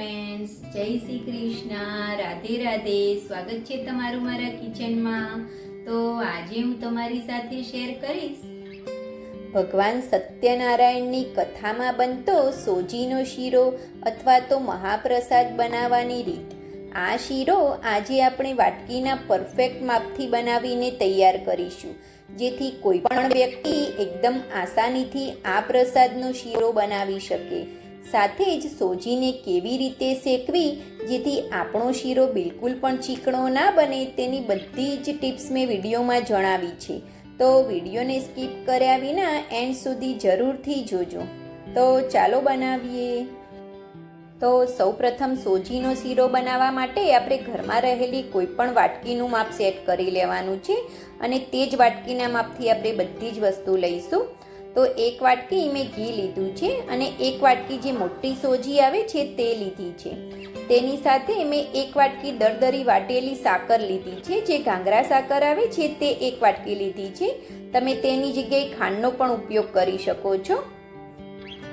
Friends જય શ્રી કૃષ્ણ. રાધે રાધે. સ્વાગત છે તમારું મારા કિચનમાં. તો આજે હું તમારી સાથે શેર કરીશ. ભગવાન સત્યનારાયણની કથામાં બનતો સોજીનો શીરો અથવા તો મહાપ્રસાદ બનાવવાની રીત. આ શીરો આજે આપણે વાટકીના પરફેક્ટ માપથી બનાવીને તૈયાર કરીશું. જેથી કોઈ પણ વ્યક્તિ એકદમ આસાનીથી આ પ્રસાદનો શીરો બનાવી શકે. સાથે જ સોજીને કેવી રીતે શેકવી, જેથી આપણો શીરો બિલકુલ પણ ચીકણો ના બને, તેની બધી જ ટિપ્સ મેં વિડીયોમાં જણાવી છે. તો વિડીયોને સ્કીપ કર્યા વિના એન્ડ સુધી જરૂરથી જોજો. તો ચાલો બનાવીએ. તો સૌપ્રથમ સોજીનો શીરો બનાવવા માટે આપણે ઘરમાં રહેલી કોઈ પણ વાટકીનું માપ સેટ કરી લેવાનું છે અને તે જ વાટકીના માપથી આપણે બધી જ વસ્તુ લઈશું. તો એક વાટકી મેં ઘી લીધું છે અને એક વાટકી જે મોટી સોજી આવે છે તે લીધી છે. તેની સાથે મેં એક વાટકી દરદરી વાટેલી સાકર લીધી છે. જે ઘાંગરા સાકર આવે છે તે એક વાટકી લીધી છે. તમે તેની જગ્યાએ ખાંડનો પણ ઉપયોગ કરી શકો છો.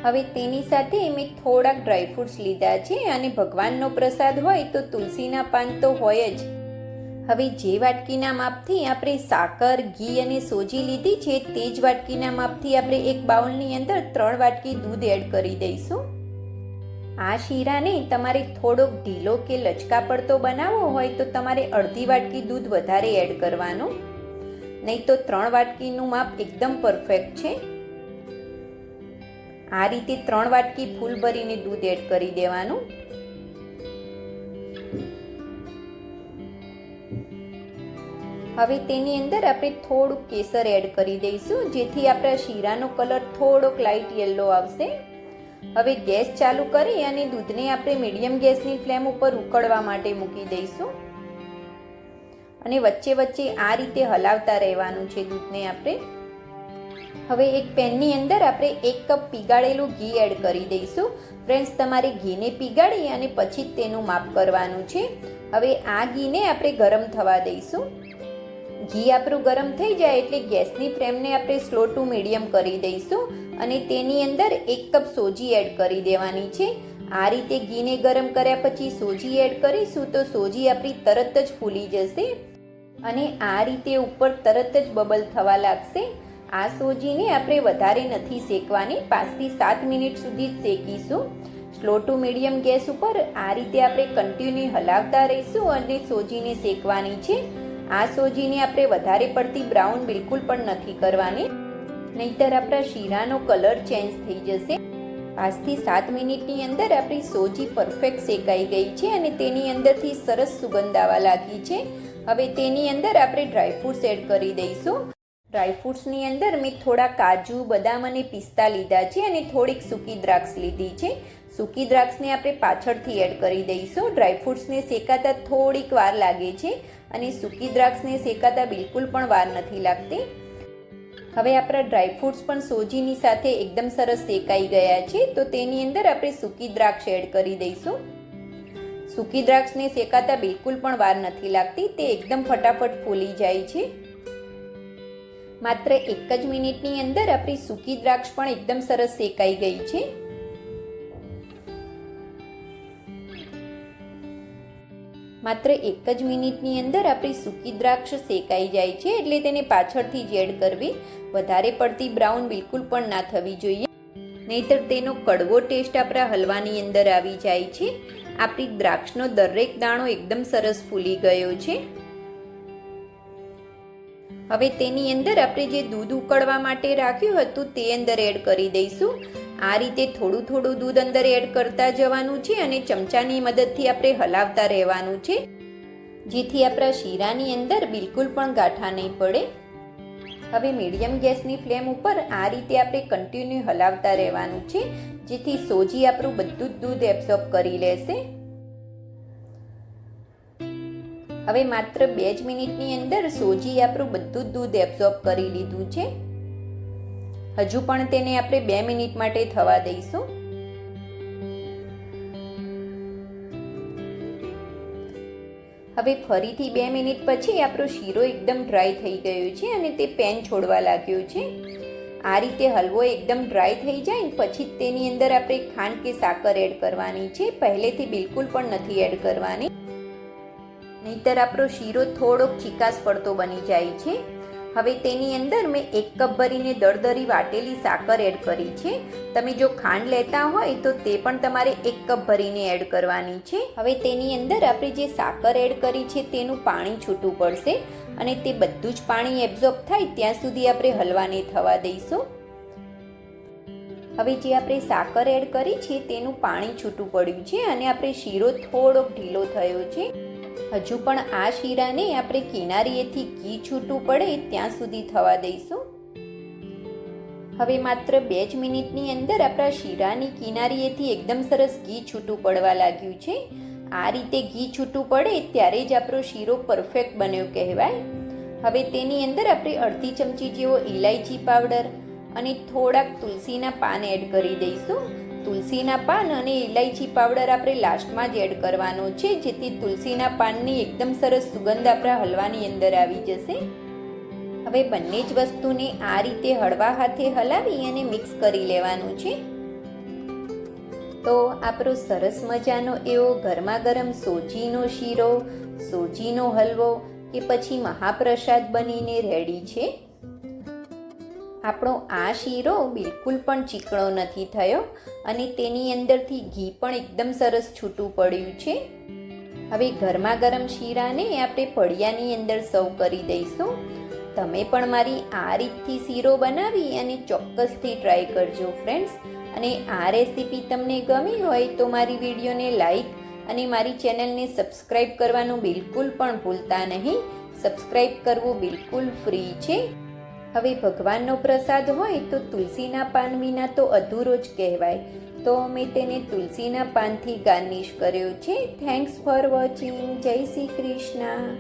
હવે તેની સાથે મેં થોડાક ડ્રાયફ્રૂટ્સ લીધા છે અને ભગવાનનો પ્રસાદ હોય તો તુલસીના પાન તો હોય જ. હવે જે વાટકીના માપથી આપણે સાકર, ઘી અને સોજી લીધી છે, તે જ વાટકીના માપથી આપણે એક બાઉલની અંદર ત્રણ વાટકી દૂધ એડ કરી દઈશું. આ શીરાને તમારે થોડોક ઢીલો કે લચકા પડતો બનાવવો હોય તો તમારે અડધી વાટકી દૂધ વધારે એડ કરવાનું. નહીં તો ત્રણ વાટકીનું માપ એકદમ પરફેક્ટ છે. આ રીતે ત્રણ વાટકી ફૂલ ભરીને દૂધ એડ કરી દેવાનું. હવે તેની અંદર આપણે થોડુંક કેસર એડ કરી દઈશું, જેથી આપણા શીરાનો કલર થોડોક લાઇટ યલો આવશે. હવે ગેસ ચાલુ કરી અને દૂધને આપણે મીડિયમ ગેસની ફ્લેમ ઉપર ઉકળવા માટે મૂકી દઈશું. અને વચ્ચે વચ્ચે આ રીતે હલાવતા રહેવાનું છે દૂધને આપણે. હવે એક પેનની અંદર આપણે એક કપ પીગાળેલું ઘી એડ કરી દઈશું. ફ્રેન્ડ્સ તમારે ઘીને પીગાળી અને પછી જ તેનું માપ કરવાનું છે. હવે આ ઘીને આપણે ગરમ થવા દઈશું. ઘી આપણું ગરમ થઈ જાય એટલે ગેસની ફ્લેમને આપણે સ્લો ટુ મીડિયમ કરી દઈશું અને તેની અંદર એક કપ સોજી એડ કરી દેવાની છે. આ રીતે ઘીને ગરમ કર્યા પછી સોજી એડ કરીશું તો સોજી આપણી તરત જ ફૂલી જશે અને આ રીતે ઉપર તરત જ બબલ થવા લાગશે. આ સોજીને આપણે વધારે નથી શેકવાની, પાંચથી સાત મિનિટ સુધી જ શેકીશું. સ્લો ટુ મીડિયમ ગેસ ઉપર આ રીતે આપણે કન્ટિન્યુ હલાવતા રહીશું અને સોજીને શેકવાની છે. આ સોજીને આપણે વધારે પડતી બ્રાઉન બિલકુલ પણ નથી કરવાની. નહીતર આપણા શીરાનો કલર ચેન્જ થઈ જશે. પાંચથી સાત મિનિટની અંદર આપણી સોજી પરફેક્ટ શેકાઈ ગઈ છે અને તેની અંદરથી સરસ સુગંધ આવવા લાગી છે. હવે તેની અંદર આપણે ડ્રાયફ્રૂટ્સ એડ કરી દઈશું. ડ્રાયફ્રૂટ્સની અંદર મેં થોડા કાજુ, બદામ અને પિસ્તા લીધા છે અને થોડીક સૂકી દ્રાક્ષ લીધી છે. સૂકી દ્રાક્ષને આપણે પાછળથી એડ કરી દઈશું. ડ્રાયફ્રૂટ્સને શેકાતા થોડીક વાર લાગે છે અને સૂકી દ્રાક્ષને શેકાતા બિલકુલ પણ વાર નથી લાગતી. હવે આપણા ડ્રાયફ્રૂટ્સ પણ સોજીની સાથે એકદમ સરસ શેકાઈ ગયા છે. તો તેની અંદર આપણે સૂકી દ્રાક્ષ એડ કરી દઈશું. સૂકી દ્રાક્ષને શેકાતા બિલકુલ પણ વાર નથી લાગતી. તે એકદમ ફટાફટ ફૂલી જાય છે. માત્ર એક જ મિનિટની અંદર આપણી સૂકી દ્રાક્ષ પણ એકદમ સરસ શેકાઈ ગઈ છે. માત્ર એક જ મિનિટની અંદર આપણી સૂકી દ્રાક્ષ શેકાઈ જાય છે એટલે તેને પાછળથી જ કરવી વધારે પડતી બ્રાઉન બિલકુલ પણ ના થવી જોઈએ. નહીતર તેનો કડવો ટેસ્ટ આપણા હલવાની અંદર આવી જાય છે. આપણી દ્રાક્ષનો દરેક દાણો એકદમ સરસ ફૂલી ગયો છે. હવે તેની અંદર આપણે જે દૂધ ઉકળવા માટે રાખ્યું હતું તે અંદર એડ કરી દઈશું. આ રીતે થોડું થોડું દૂધ અંદર એડ કરતા જવાનું છે અને ચમચાની મદદથી આપણે હલાવતા રહેવાનું છે. જેથી આપણા શીરાની અંદર બિલકુલ પણ ગાંઠા નહીં પડે. હવે મીડિયમ ગેસની ફ્લેમ ઉપર આ રીતે આપણે કન્ટિન્યુ હલાવતા રહેવાનું છે. જેથી સોજી આપણું બધું જ દૂધ એબ્ઝોર્બ કરી લેશે. હવે માત્ર બે જ મિનિટની અંદર સોજી આપણું બધું જ દૂધ એબ્ઝોર્બ કરી લીધું છે. હજુ પણ તેને આપણે બે મિનિટ માટે થવા દઈશું. હવે ફરીથી બે મિનિટ પછી આપણો શીરો એકદમ ડ્રાય થઈ ગયો છે અને તે પેન છોડવા લાગ્યો છે. આ રીતે હલવો એકદમ ડ્રાય થઈ જાય પછી તેની અંદર આપણે ખાંડ કે સાકર એડ કરવાની છે. પહેલેથી બિલકુલ પણ નથી એડ કરવાની. નહીતર આપણો શીરો થોડોક ચીકાસ પડતો બની જાય છે. હવે તેની અંદર મેં એક કપ ભરીને દળદરી વાટેલી સાકર એડ કરી છે. તમે જો ખાંડ લેતા હોય તો તે પણ તમારે એક કપ ભરીને એડ કરવાની છે. હવે તેની અંદર આપણે જે સાકર એડ કરી છે તેનું પાણી છૂટું પડશે અને તે બધું જ પાણી એબ્ઝોર્બ થાય ત્યાં સુધી આપણે હલવાને થવા દઈશું. હવે જે આપણે સાકર એડ કરી છે તેનું પાણી છૂટું પડ્યું છે અને આપણે શીરો થોડોક ઢીલો થયો છે. હજુ પણ આ શીરાને આપણે કિનારીએથી ઘી છૂટું પડે ત્યાં સુધી થવા દઈશું. હવે માત્ર બે જ મિનિટની અંદર આપણા શીરાની કિનારીએથી એકદમ સરસ ઘી છૂટું પડવા લાગ્યું છે. આ રીતે ઘી છૂટું પડે ત્યારે જ આપણો શીરો પરફેક્ટ બન્યો કહેવાય. હવે તેની અંદર આપણે અડધી ચમચી જેવો ઇલાયચી પાવડર અને થોડાક તુલસીના પાન એડ કરી દઈશું. તુલસીના પાન અને ઇલાયચી પાવડર આપણે લાસ્ટમાં જ એડ કરવાનો છે, જેથી તુલસીના પાનની એકદમ સરસ સુગંધ આપણા હલવાની અંદર આવી જશે. હવે બંને જ વસ્તુને આ રીતે હળવા હાથે હલાવી અને મિક્સ કરી લેવાનું છે. તો આપણો સરસ મજાનો એવો ગરમા ગરમ સોજીનો શીરો, સોજીનો હલવો કે પછી મહાપ્રસાદ બનીને રેડી છે. આપણો આ શીરો બિલકુલ પણ ચીકણો નથી થયો અને તેની અંદરથી ઘી પણ એકદમ સરસ છૂટું પડ્યું છે. હવે ગરમા ગરમ શીરાને આપણે પડિયાની અંદર સર્વ કરી દઈશું. તમે પણ મારી આ રીતથી શીરો બનાવી અને ચોક્કસથી ટ્રાય કરજો ફ્રેન્ડ્સ. અને આ રેસીપી તમને ગમી હોય તો મારી વિડીયોને લાઈક અને મારી ચેનલને સબસ્ક્રાઈબ કરવાનું બિલકુલ પણ ભૂલતા નહીં. સબસ્ક્રાઈબ કરવું બિલકુલ ફ્રી છે. હવે ભગવાનનો પ્રસાદ હોય તો તુલસીના પાન વિના તો અધૂરો જ કહેવાય. તો મેં તેને તુલસીના પાનથી ગાર્નિશ કર્યો છે. થેન્ક્સ ફોર વોચિંગ જય શ્રી કૃષ્ણ.